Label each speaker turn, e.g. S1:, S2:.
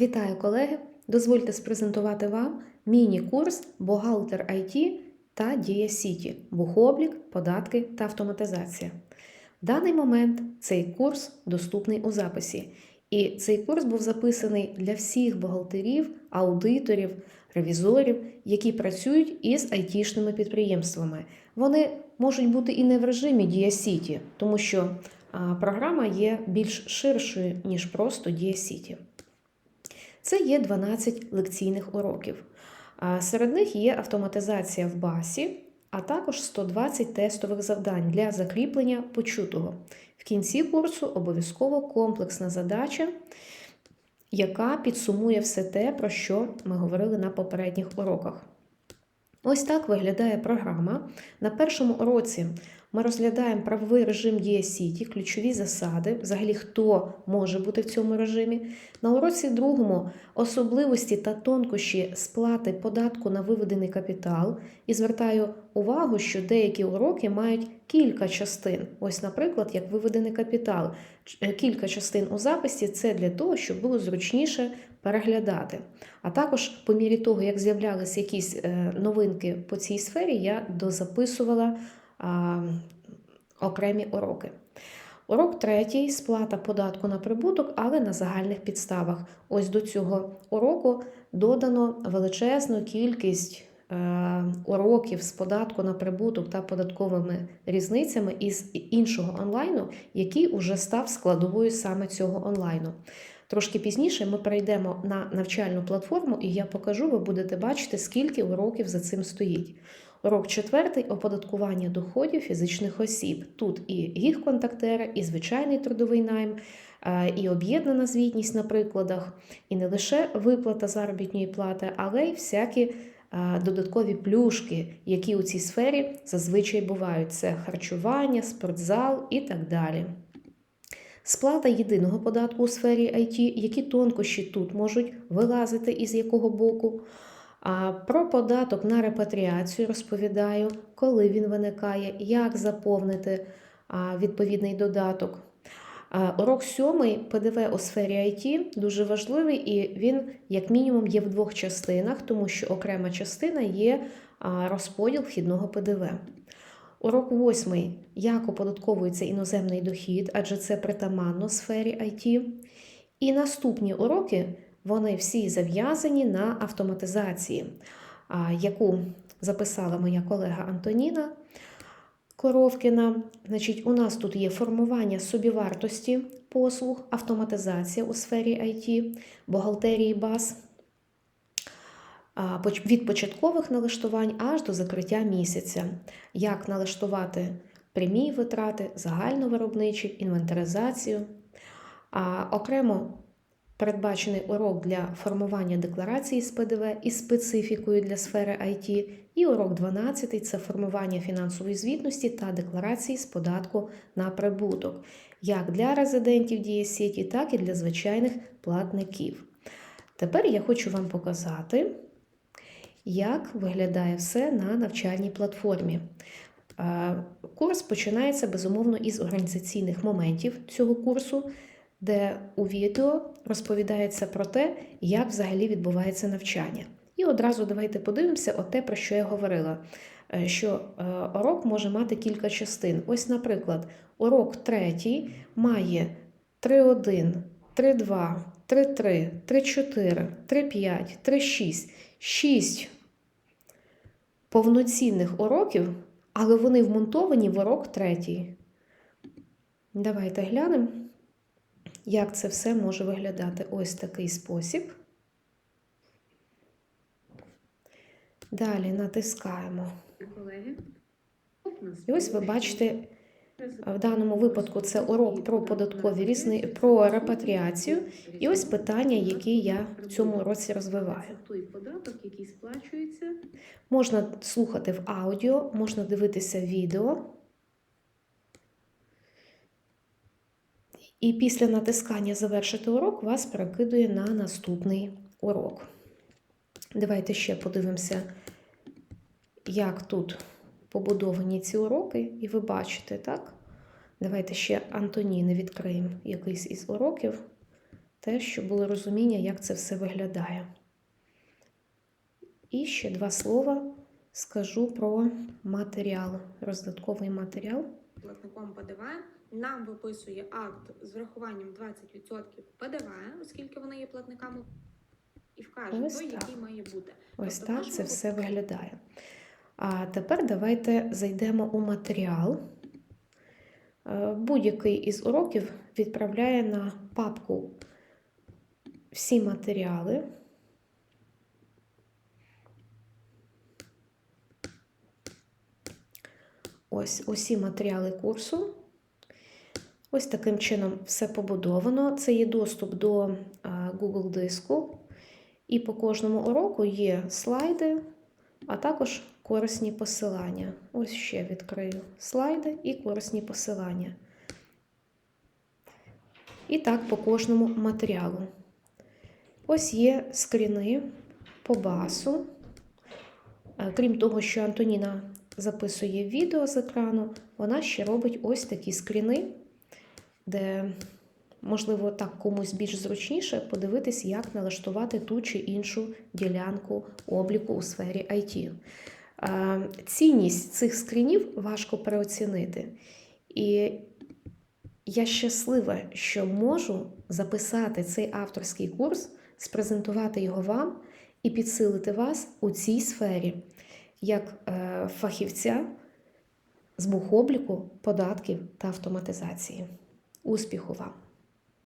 S1: Вітаю, колеги! Дозвольте спрезентувати вам міні-курс Бухгалтер IT та Дія Сіті бухоблік, податки та автоматизація. В даний момент цей курс доступний у записі. І цей курс був записаний для всіх бухгалтерів, аудиторів, ревізорів, які працюють із айтішними підприємствами. Вони можуть бути і не в режимі Дія Сіті, тому що програма є більш ширшою, ніж просто Дія Сіті. Це є 12 лекційних уроків. Серед них є автоматизація в басі, а також 120 тестових завдань для закріплення почутого. В кінці курсу обов'язково комплексна задача, яка підсумує все те, про що ми говорили на попередніх уроках. Ось так виглядає програма. На першому уроці ми розглядаємо правовий режим Дія Сіті, ключові засади, взагалі хто може бути в цьому режимі. На уроці другому особливості та тонкощі сплати податку на виведений капітал. І звертаю увагу, що деякі уроки мають кілька частин. Ось, наприклад, як виведений капітал. Кілька частин у записі це для того, щоб було зручніше переглядати. А також, по мірі того, як з'являлися якісь е, новинки по цій сфері, я дозаписувала окремі уроки. Урок третій сплата податку на прибуток, але на загальних підставах. Ось до цього уроку додано величезну кількість е, уроків з податку на прибуток та податковими різницями із іншого онлайну, який уже став складовою саме цього онлайну. Трошки пізніше ми перейдемо на навчальну платформу, і я покажу, ви будете бачити, скільки уроків за цим стоїть. Урок четвертий оподаткування доходів фізичних осіб. Тут і гіг-контактери, і звичайний трудовий найм, і об'єднана звітність на прикладах, і не лише виплата заробітної плати, але й всякі додаткові плюшки, які у цій сфері зазвичай бувають: це харчування, спортзал і так далі. Сплата єдиного податку у сфері IT, які тонкощі тут можуть вилазити із якого боку. А Про податок на репатріацію розповідаю, коли він виникає, як заповнити відповідний додаток. Урок сьомий ПДВ у сфері IT дуже важливий, і він, як мінімум, є в двох частинах, тому що окрема частина є розподіл вхідного ПДВ. Урок восьмий як оподатковується іноземний дохід, адже це притаманно сфері IT. І наступні уроки вони всі зав'язані на автоматизації, яку записала моя колега Антоніна Коровкіна. Значить, У нас тут є формування собівартості послуг, автоматизація у сфері IT, бухгалтерії баз. Від початкових налаштувань аж до закриття місяця, як налаштувати прямі витрати, загальновиробничі, інвентаризацію. А окремо передбачений урок для формування декларації з ПДВ із специфікою для сфери IT, і урок 12 це формування фінансової звітності та декларації з податку на прибуток, як для резидентів дієсіті, так і для звичайних платників. Тепер я хочу вам показати, як виглядає все на навчальній платформі. Курс починається безумовно із організаційних моментів цього курсу де у відео розповідається про те, як взагалі відбувається навчання. І одразу давайте подивимося те, про що я говорила. Е, що е, урок може мати кілька частин. Ось, наприклад, урок третій має 3.1, 3.2, 3.3, 3.4, 3.5, 3.6, 6 повноцінних уроків, але вони вмонтовані в урок третій. Давайте глянемо як це все може виглядати ось такий спосіб. Далі натискаємо. І ось ви бачите, в даному випадку це урок про податкові різни, про репатріацію. І ось питання, які я в цьому році розвиваю.
S2: Той податок, який сплачується.
S1: Можна слухати в аудіо, можна дивитися відео. І після натискання Завершити урок вас перекидує на наступний урок. Давайте ще подивимося, як тут побудовані ці уроки, і ви бачите, так? Давайте ще Антоніни відкриємо якийсь із уроків. те, щоб було розуміння, як це все виглядає. І ще два слова скажу про матеріал, роздатковий матеріал.
S3: Платником ПДВ нам виписує акт з врахуванням 20% ПДВ, оскільки вони є платниками, і вкаже
S1: Ось
S3: той,
S1: так.
S3: який має бути.
S1: Ось
S3: Тобто
S1: так це все виглядає. А тепер давайте зайдемо у матеріал. Е, Будь-який із уроків відправляє на папку всі матеріали. Ось усі матеріали курсу. Ось таким чином все побудовано. Це є доступ до Google диску. І по кожному уроку є слайди, а також корисні посилання. Ось ще відкрию слайди і корисні посилання. І так по кожному матеріалу. Ось є скріни по басу. Крім того, що Антоніна записує відео з екрану, вона ще робить ось такі скріни, де можливо, так комусь більш зручніше подивитись, як налаштувати ту чи іншу ділянку обліку у сфері IT. Цінність цих скрінів важко переоцінити. І я щаслива, що можу записати цей авторський курс, спрезентувати його вам і підсилити вас у цій сфері як е, фахівця з бухобліку, податків та автоматизації. Успіху вам!